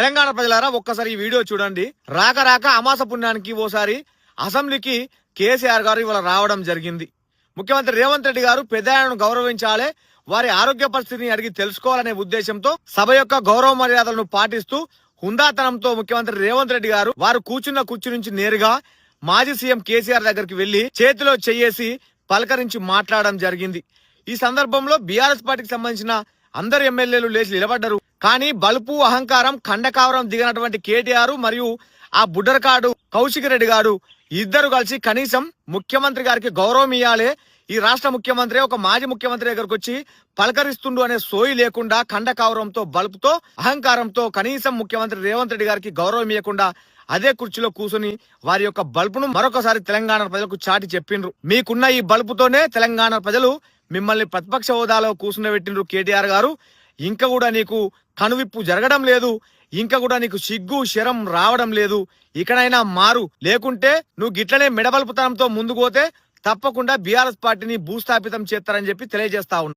తెలంగాణ ప్రజలారా ఒక్కసారి ఈ వీడియో చూడండి. రాక రాక అమాస పుణ్యానికి ఓసారి అసెంబ్లీకి కేసీఆర్ గారు ఇవాళ రావడం జరిగింది. ముఖ్యమంత్రి రేవంత్ రెడ్డి గారు పెద్దలను గౌరవించాలి వారి ఆరోగ్య పరిస్థితిని అడిగి తెలుసుకోవాలనే ఉద్దేశంతో సభ యొక్క గౌరవ మర్యాదలను పాటిస్తూ హుందాతనంతో ముఖ్యమంత్రి రేవంత్ రెడ్డి గారు వారు కూర్చున్న కుర్చీ నుంచి నేరుగా మాజీ సీఎం కేసీఆర్ దగ్గరికి వెళ్ళి చేతిలో చెయ్యేసి పలకరించి మాట్లాడడం జరిగింది. ఈ సందర్భంలో బీఆర్ఎస్ పార్టీకి సంబంధించిన అందరు ఎమ్మెల్యేలు లేచి నిలబడ్డారు. కానీ బలుపు అహంకారం ఖండకావరం దిగినటువంటి కేటీఆర్ మరియు ఆ బుడ్డరకాడు కౌశిక్ రెడ్డి గారు ఇద్దరు కలిసి కనీసం ముఖ్యమంత్రి గారికి గౌరవం ఇవ్వాలి ఈ రాష్ట్ర ముఖ్యమంత్రి ఒక మాజీ ముఖ్యమంత్రి దగ్గరకు వచ్చి పలకరిస్తుండు అనే సోయి లేకుండా ఖండకావరంతో బలుపుతో అహంకారంతో కనీసం ముఖ్యమంత్రి రేవంత్ రెడ్డి గారికి గౌరవం ఇవ్వకుండా అదే కుర్చీలో కూర్చుని వారి యొక్క బల్పును మరొకసారి తెలంగాణ ప్రజలకు చాటి చెప్పిండ్రు. మీకున్న ఈ బల్పుతోనే తెలంగాణ ప్రజలు మిమ్మల్ని ప్రతిపక్ష హోదాలో కూర్చుండబెట్టిండ్రు కేటీఆర్ గారు. ఇంకా కూడా నీకు కనువిప్పు జరగడం లేదు ఇంకా కూడా నీకు సిగ్గు శరం రావడం లేదు. ఇకనైనా మారు. లేకుంటే నువ్వు గిట్లనే మెడబల్పుతనంతో ముందుకు పోతే తప్పకుండా బీఆర్ఎస్ పార్టీని భూస్థాపితం చేస్తారని చెప్పి తెలియజేస్తా